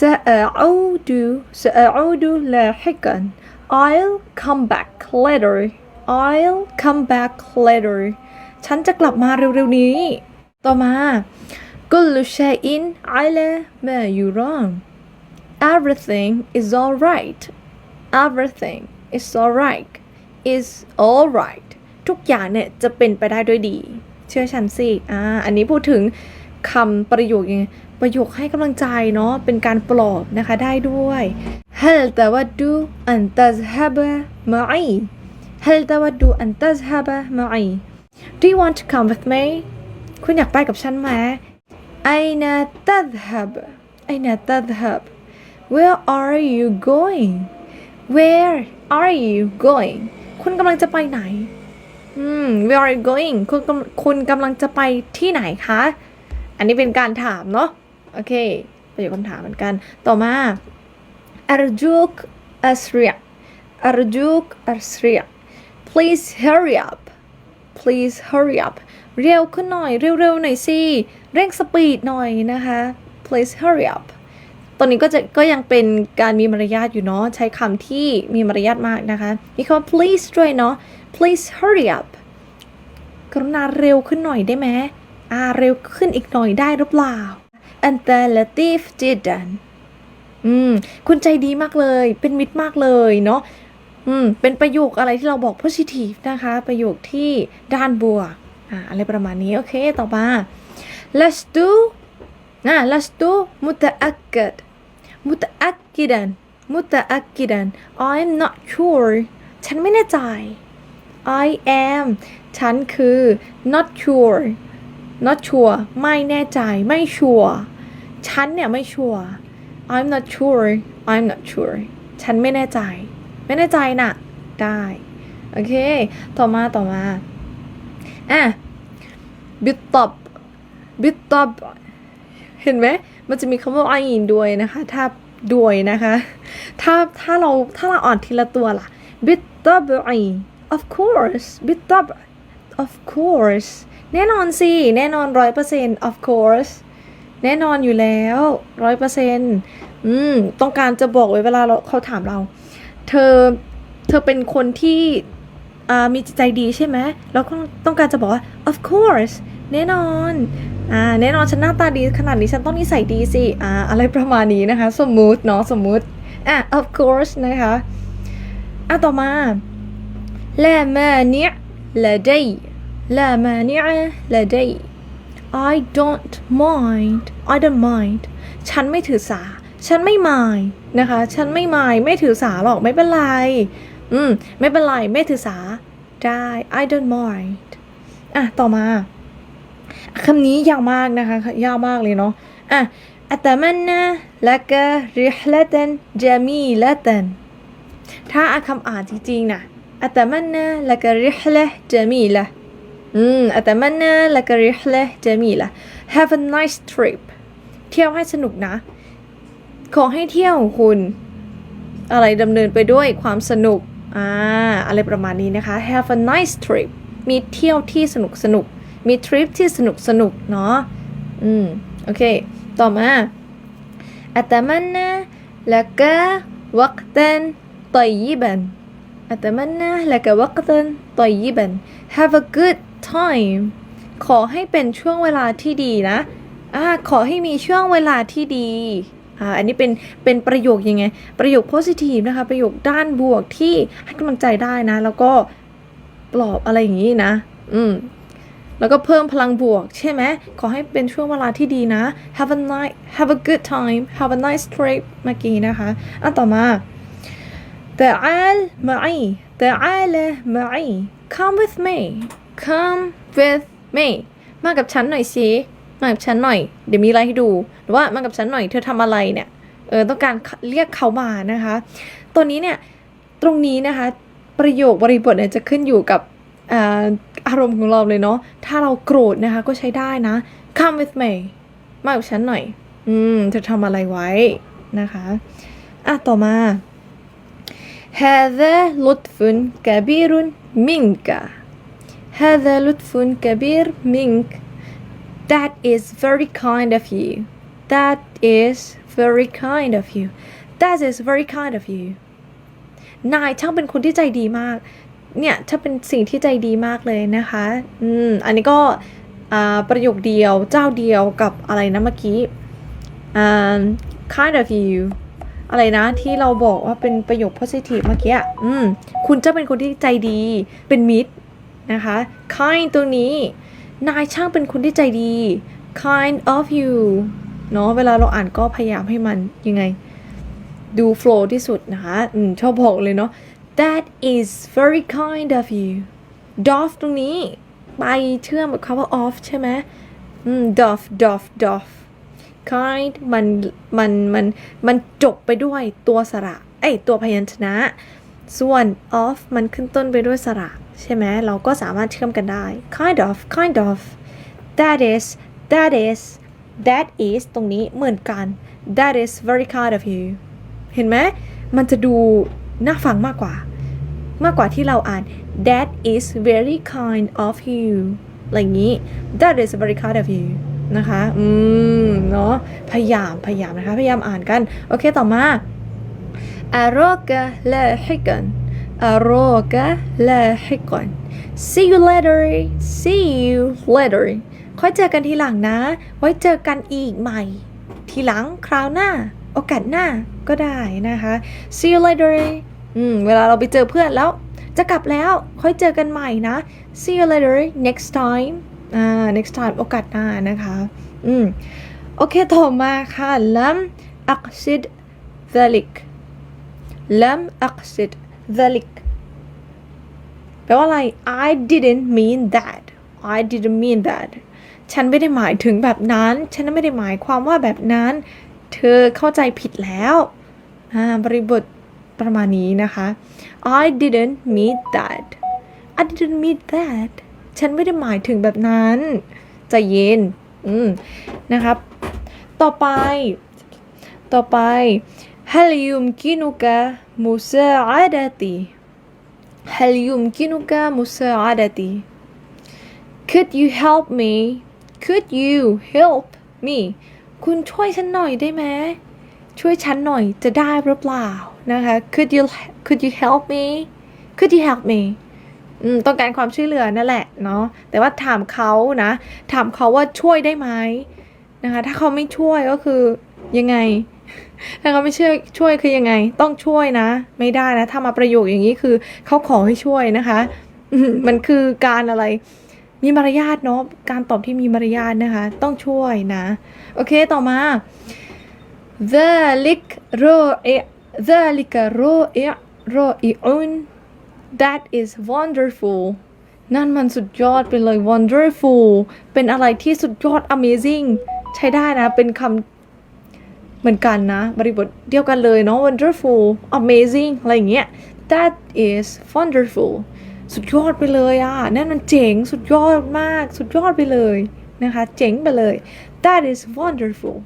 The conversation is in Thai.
سأعود سأعود لاحقا I'll come back later I'll come back later ฉันจะกลับมาเร็วๆนี้ ต่อมา كل شيء على ما يرام Everything is alright Everything is alright is alright ทุกอย่างเนี่ยจะเป็นไปได้ด้วยดี เชื่อฉันสิอ่าอันนี้พูดถึงคำประโยคยังไง ประโยคให้กำลังใจเนาะ เป็นการปลอบนะคะได้ด้วย هل تود أن تذهب معي هل تود أن تذهب معي Do you want to come with me คุณอยากไปกับฉันไหม أين تذهب أين تذهب Where are you going Where are you going คุณกำลังจะไปไหน อืม Where are you going คุณกำคุณกำลังจะไปที่ไหนคะ อันนี้เป็นการถามเนาะ โอเคประโยคคำถามเหมือนกัน ต่อมา Arjuk Asriya Arjuk Asriya please hurry up please hurry up เร็วขึ้นหน่อยเร็วๆหน่อยสิเร่งสปีดหน่อยนะคะ please hurry up ตอนนี้ก็จะก็ยังเป็นการมีมารยาทอยู่เนาะใช้คำที่มีมารยาทมากนะคะมีคำว่า please ด้วยเนาะ please hurry up กรุณาเร็วขึ้นหน่อยได้ไหมอ่าเร็วขึ้นอีกหน่อยได้หรือเปล่า أنت لطيف جدا อืม คุณใจดีมากเลย เป็นมิตรมากเลยเนาะ อืม เป็นประโยคอะไรที่เราบอก positive นะคะ ประโยคที่ด้านบวก อ่า อะไรประมาณนี้ โอเค ต่อมา let's do อ่า let's do متأكد متأكدا متأكدا I'm not sure ฉันไม่แน่ใจ I am ฉันคือ not sure not sure ไม่แน่ใจ ไม่ชัวร์ ฉันเนี่ยไม่ชัวร์ I'm not sure I'm not sure ฉันไม่แน่ใจ ไม่แน่ใจน่ะ ได้ โอเค ต่อมาต่อมา อะบิตตบบิตตบเห็นไหม มันจะมีคำว่าไอินด้วยนะคะ ถ้าด้วยนะคะ ถ้าถ้าเราถ้าเราอ่านทีละตัวล่ะบิตตบไอ of course บิตตบ of course แน่นอนสิ แน่นอนร้อยเปอร์เซ็นต์ of course แน่นอนอยู่แล้วร้อยเปอร์เซ็นต์อืมต้องการจะบอกไว้เวลาเขาถามเรา เธอเธอเป็นคนที่มีใจดีใช่ไหมแล้วก็ต้องการจะบอกว่า of course แน่นอนอ่าแน่นอนฉันหน้าตาดีขนาดนี้ฉันต้องนิสัยดีสิอ่าอะไรประมาณนี้นะคะ สมมุติเนาะสมมุติอ่า of course นะคะอะต่อมาและมาเนียละได้ละมาเนียละได้ I don't mind I don't mind ฉันไม่ถือสา ฉันไม่มายนะคะ ฉันไม่มายไม่ถือสาหรอก ไม่เป็นไร อืม ไม่เป็นไร ไม่ถือสา ได้ I don't mind อ่ะ ต่อมา คำนี้ยาวมากนะคะ ยาวมากเลยเนาะ อ่ะ أتمنى لك رحلة جميلة ถ้าอ่านคำอ่านจริงๆนะ أتمنى لك رحلة جميلة อืม أتمنى لك رحلة جميلة Have a nice trip เที่ยวให้สนุกนะ ขอให้เที่ยวของคุณ อะไรดำเนินไปด้วยความสนุก อ่า อะไรประมาณนี้นะคะ Have a nice trip มีเที่ยวที่สนุกสนุก มีทริปที่สนุกสนุกเนาะ อืม โอเค ต่อมา أتمنى لك وقتا طيبا أتمنى لك وقتا طيبا Have a good time ขอให้เป็นช่วงเวลาที่ดีนะ อ่า ขอให้มีช่วงเวลาที่ดี อ่า อันนี้เป็น เป็นประโยคยังไง ประโยค positive นะคะ ประโยคด้านบวกที่ให้กำลังใจได้นะ แล้วก็ปลอบอะไรอย่างนี้นะ อืม แล้วก็เพิ่มพลังบวกใช่ไหม ขอให้เป็นช่วงเวลาที่ดีนะ have a nice have a good time have a nice trip เมื่อกี้นะคะ อ่ะ ต่อมา تعال معي تعال معي come with me come with me มากับฉันหน่อยสิ มากับฉันหน่อย เดี๋ยวมีอะไรให้ดู หรือว่ามากับฉันหน่อย เธอทำอะไรเนี่ย เออ ต้องการเรียกเขามานะคะ ตัวนี้เนี่ย ตรงนี้นะคะ ประโยคบริบทเนี่ยจะขึ้นอยู่กับอ่าอารมณ์ของเราเลยเนาะ ถ้าเราโกรธนะคะ ก็ใช้ได้นะ come with me มากับฉันหน่อย อืม เธอทำอะไรไว้นะคะ อ่ะ ต่อมา هذا لطف كبير منك هذا لطف كبير منك That is very kind of you That is very kind of you that is very kind of you นายช่างเป็นคนที่ใจดีมาก เนี่ยถ้าเป็นสิ่งที่ใจดีมากเลยนะคะ อืม อันนี้ก็อ่าประโยคเดียวเจ้าเดียวกับอะไรนะเมื่อกี้อ่า kind of you อะไรนะที่เราบอกว่าเป็นประโยค positive เมื่อกี้อะอืม คุณจะเป็นคนที่ใจดี เป็นมิตร นะคะ kind ตัวนี้ นายช่างเป็นคนที่ใจดี kind of you เนาะเวลาเราอ่านก็พยายามให้มันยังไง ดูโฟล์ที่สุดนะคะอืมชอบบอกเลยเนาะ that is very kind of you doff ตรงนี้ ไปเชื่อมกับคำว่า off ใช่ไหมอืม doff doff doff kind มันมันมันมันจบไปด้วยตัวสระ เอ้ย ตัวพยัญชนะ ส่วน of มันขึ้นต้นไปด้วยสระ ใช่ไหมเราก็สามารถเชื่อมกันได้ kind of kind of that is that is that is ตรงนี้เหมือนกัน that is very kind of you เห็นไหมมันจะดูน่าฟังมากกว่า มากกว่าที่เราอ่าน that is very kind of you อะไรอย่างนี้ that is very kind of you นะคะ อืม เนาะ พยายาม พยายามนะคะ พยายามอ่านกัน โอเค ต่อมาอา a r o g a l e h i g e n أراك لاحقا see you later see you later ค่อยเจอกันทีหลังนะ ไว้เจอกันอีกใหม่ ทีหลังคราวหน้า โอกาสหน้าก็ได้นะคะ see you later อืม เวลาเราไปเจอเพื่อนแล้ว จะกลับแล้ว ค่อยเจอกันใหม่นะ see you later next time อ่า next time โอกาสหน้านะคะ อืม โอเค ต่อมาค่ะลัมอักซิด ذلك لم أقصد ذلك แปลว่าอะไร I didn't mean that I didn't mean that ฉันไม่ได้หมายถึงแบบนั้น ฉันไม่ได้หมายความว่าแบบนั้น เธอเข้าใจผิดแล้วอ่าบริบทประมาณนี้นะคะ I didn't mean that I didn't mean that ฉันไม่ได้หมายถึงแบบนั้นใจเย็น อืม นะครับ ต่อไป ต่อไป هل يمكنك مساعدتي هل يمكنك مساعدتي Could you help me Could you help me คุณช่วยฉันหน่อยได้ไหมช่วยฉันหน่อยจะได้หรือเปล่านะคะ Could you Could you help me Could you help me อืมต้องการความช่วยเหลือนั่นแหละเนาะแต่ว่าถามเขานะ ถามเขาว่าช่วยได้ไหมนะคะ ถ้าเขาไม่ช่วยก็คือยังไง ถ้าเขาไม่เชื่อช่วยคือยังไง ต้องช่วยนะ ไม่ได้นะ ถ้ามาประโยคอย่างนี้คือเขาขอให้ช่วยนะคะ มันคือการอะไร มีมารยาทเนาะ การตอบที่มีมารยาทนะคะ ต้องช่วยนะ โอเค ต่อมา the lick row the lick row row that is wonderful นั่นมันสุดยอดไปเลย wonderful เป็นอะไรที่สุดยอด amazing ใช้ได้นะ เป็นคำ เหมือนกันนะ บริบทเดียวกันเลยเนาะ wonderful amazing อะไรอย่างเงี้ย that is wonderful สุดยอดไปเลยอะนั่นมันเจ๋ง สุดยอดมาก สุดยอดไปเลยนะคะ เจ๋งไปเลย that is wonderful